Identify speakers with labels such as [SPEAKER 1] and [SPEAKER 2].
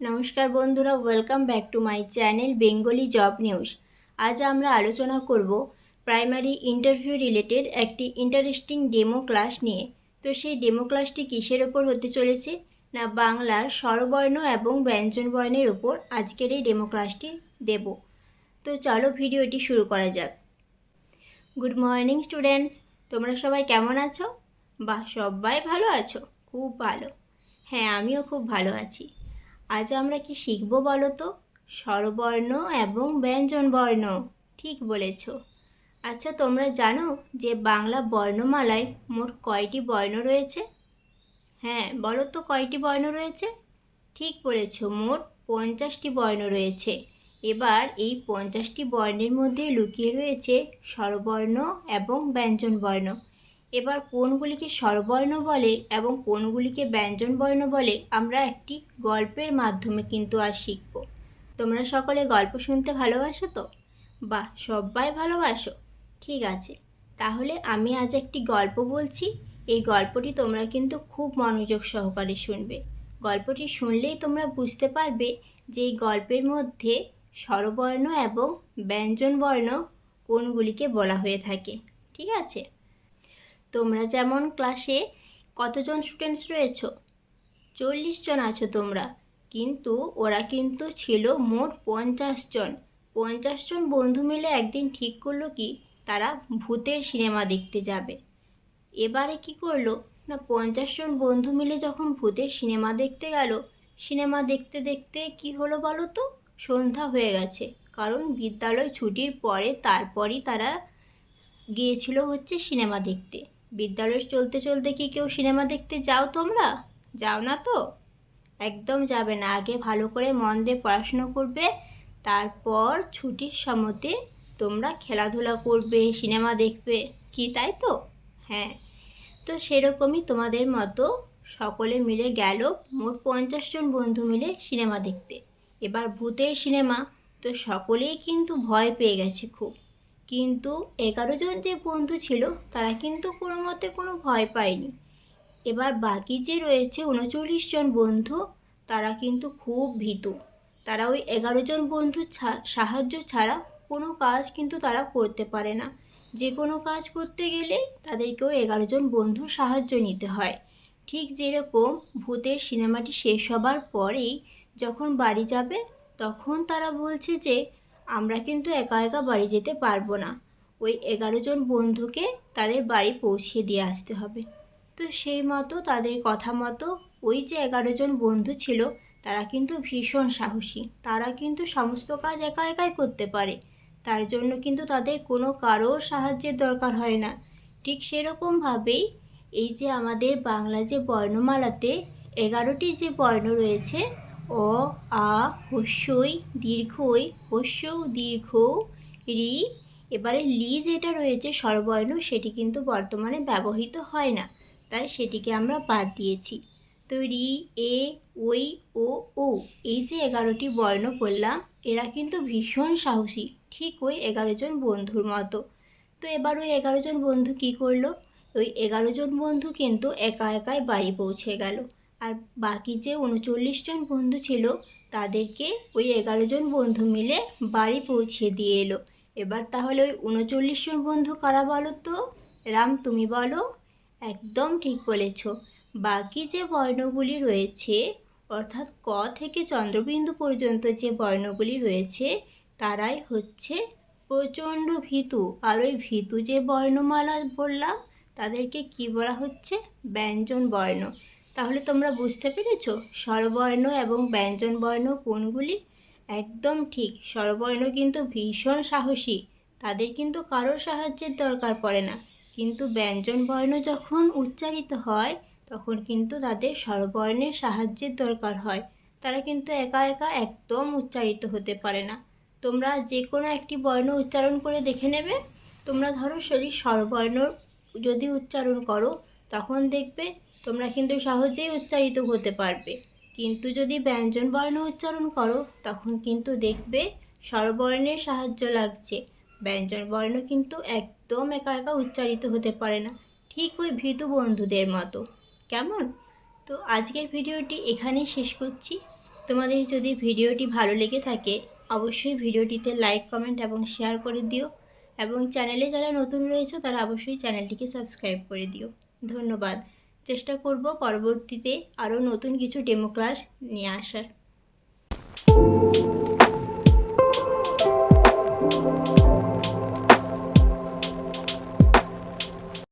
[SPEAKER 1] নমস্কার বন্ধুরা welcome back to my channel Bengali job news আজ আমরা আলোচনা করব প্রাইমারি ইন্টারভিউ রিলেটেড একটি ইন্টারেস্টিং ডেমো ক্লাস নিয়ে। তো সেই ডেমো ক্লাসটি কিসের ওপর হতে চলেছে? না, বাংলার স্বরবর্ণ এবং ব্যঞ্জনবর্ণের ওপর আজকের এই ডেমো ক্লাসটি দেব। তো চলো ভিডিওটি শুরু করা যাক। গুড মর্নিং স্টুডেন্টস তোমরা সবাই কেমন আছো? বা সবাই ভালো আছো? খুব ভালো। হ্যাঁ আমিও খুব ভালো আছি। আজ আমরা কি শিখব বলো তো স্বরবর্ণ এবং ব্যঞ্জনবর্ণ। ঠিক বলেছ। আচ্ছা তোমরা জানো যে বাংলা বর্ণমালায় মোট কয়টি বর্ণ রয়েছে? হ্যাঁ বলো তো কয়টি বর্ণ রয়েছে? ঠিক বলেছ, মোট পঞ্চাশটি বর্ণ রয়েছে। এবার এই পঞ্চাশটি বর্ণের মধ্যে লুকিয়ে রয়েছে স্বরবর্ণ এবং ব্যঞ্জনবর্ণ। এবার কোনগুলিকে স্বরবর্ণ বলে এবং কোনগুলিকে ব্যঞ্জনবর্ণ বলে আমরা একটি গল্পের মাধ্যমে কিন্তু আর শিখব। তোমরা সকলে গল্প শুনতে ভালোবাসো তো? বা সবাই ভালোবাসো। ঠিক আছে, তাহলে আমি আজ একটি গল্প বলছি। এই গল্পটি তোমরা কিন্তু খুব মনোযোগ সহকারে শুনবে। গল্পটি শুনলেই তোমরা বুঝতে পারবে যে এই গল্পের মধ্যে স্বরবর্ণ এবং ব্যঞ্জনবর্ণ কোনগুলিকে বলা হয়ে থাকে। ঠিক আছে? তোমরা যেমন ক্লাসে কতজন স্টুডেন্টস রয়েছ? চল্লিশ জন আছো তোমরা। কিন্তু ওরা কিন্তু ছিল মোট পঞ্চাশ জন। পঞ্চাশ জন বন্ধু মিলে একদিন ঠিক করল কি? তারা ভূতের সিনেমা দেখতে যাবে। এবারে কি করল? না, পঞ্চাশ জন বন্ধু মিলে যখন ভূতের সিনেমা দেখতে গেল সিনেমা দেখতে দেখতে কি হলো বলো তো? সন্ধ্যা হয়ে গেছে। কারণ বিদ্যালয় ছুটির পরে তারপরই তারা গিয়েছিল হচ্ছে সিনেমা দেখতে। বিদ্যালয় চলতে চলতে কি কেউ সিনেমা দেখতে যাও তোমরা? যাও না তো। একদম যাবে না। আগে ভালো করে মন দিয়ে পড়াশুনো করবে, তারপর ছুটির সময়তে তোমরা খেলাধুলা করবে, সিনেমা দেখবে। কি তাই তো? হ্যাঁ। তো সেরকমই তোমাদের মতো সকলে মিলে গেল মোট পঞ্চাশ জন বন্ধু মিলে সিনেমা দেখতে। এবার ভূতের সিনেমা। তো সকলেই কিন্তু ভয় পেয়ে গেছে খুব। কিন্তু এগারো জন যে বন্ধু ছিল, তারা কিন্তু কোনো মতে কোনো ভয় পায়নি। এবার বাকি যে রয়েছে উনচল্লিশ জন বন্ধু, তারা কিন্তু খুব ভীতু। তারা ওই এগারো জন বন্ধু সাহায্য ছাড়া কোনো কাজ কিন্তু তারা করতে পারে না। যে কোনো কাজ করতে গেলে তাদেরকেও এগারো জন বন্ধু সাহায্য নিতে হয়। ঠিক যেরকম ভূতের সিনেমাটি শেষ হবার পরেই যখন বাড়ি যাবে, তখন তারা বলছে যে আমরা কিন্তু একা একা বাড়ি যেতে পারব না। ওই এগারো জন বন্ধুকে তাদের বাড়ি পৌঁছিয়ে দিয়ে আসতে হবে। তো সেই মতো তাদের কথা মতো ওই যে এগারো জন বন্ধু ছিল, তারা কিন্তু ভীষণ সাহসী। তারা কিন্তু সমস্ত কাজ একা একাই করতে পারে। তার জন্য কিন্তু তাদের কোনো কারোর সাহায্যের দরকার হয় না। ঠিক সেরকমভাবেই এই যে আমাদের বাংলা যে বর্ণমালাতে এগারোটি যে বর্ণ রয়েছে অ, আ হস্যই দীর্ঘই হস্য দীর্ঘ, রি, এবারে লি যেটা রয়েছে স্বরবর্ণ সেটি কিন্তু বর্তমানে ব্যবহৃত হয় না, তাই সেটিকে আমরা বাদ দিয়েছি। তো রি, এ, ওই, ও ও এই যে এগারোটি বর্ণ বললাম, এরা কিন্তু ভীষণ সাহসী, ঠিক ওই এগারো জন বন্ধুর মতো। তো এবার ওই এগারো জন বন্ধু কি করল? ওই এগারো জন বন্ধু কিন্তু একা একাই বাড়ি পৌঁছে গেল। আর বাকি যে উনচল্লিশ জন বন্ধু ছিল, তাদেরকে ওই এগারো জন বন্ধু মিলে বাড়ি পৌঁছে দিয়ে এলো। এবার তাহলে ওই উনচল্লিশ জন বন্ধু কারা বলো তো? রাম, তুমি বলো। একদম ঠিক বলেছ। বাকি যে বর্ণগুলি রয়েছে, অর্থাৎ ক থেকে চন্দ্রবিন্দু পর্যন্ত যে বর্ণগুলি রয়েছে, তারাই হচ্ছে প্রচণ্ড ভীতু। আর ওই ভীতু যে বর্ণমালা বললাম, তাদেরকে কি বলা হচ্ছে? ব্যঞ্জন বর্ণ। তাহলে তোমরা বুঝতে পেরেছ স্বরবর্ণ এবং ব্যঞ্জনবর্ণ কোনগুলি? একদম ঠিক, স্বরবর্ণ কিন্তু ভীষণ সাহসী, তাদের কিন্তু কারোর সাহায্যের দরকার পড়ে না। কিন্তু ব্যঞ্জনবর্ণ যখন উচ্চারিত হয়, তখন কিন্তু তাদের স্বরবর্ণের সাহায্যের দরকার হয়। তারা কিন্তু একা একা একদম উচ্চারিত হতে পারে না। তোমরা যে কোনো একটি বর্ণ উচ্চারণ করে দেখে নেবে। তোমরা ধরো যদি স্বরবর্ণ যদি উচ্চারণ করো, তখন দেখবে তোমরা কিন্তু সহজেই উচ্চারিত হতে পারবে। কিন্তু যদি ব্যঞ্জন বর্ণ উচ্চারণ করো, তখন কিন্তু দেখবে স্বরবর্ণের সাহায্য লাগছে। ব্যঞ্জন বর্ণ কিন্তু একদম একা একা উচ্চারিত হতে পারে না, ঠিক ওই ভীতু বন্ধুদের মতো। কেমন? তো আজকের ভিডিওটি এখানেই শেষ করছি। তোমাদের যদি ভিডিওটি ভালো লেগে থাকে, অবশ্যই ভিডিওটিতে লাইক, কমেন্ট এবং শেয়ার করে দিও এবং চ্যানেলে যারা নতুন রয়েছে, তারা অবশ্যই চ্যানেলটিকে সাবস্ক্রাইব করে দিও। ধন্যবাদ। চেষ্টা করব পরবর্তীতে আরও নতুন কিছু ডেমো ক্লাস নিয়ে আসার।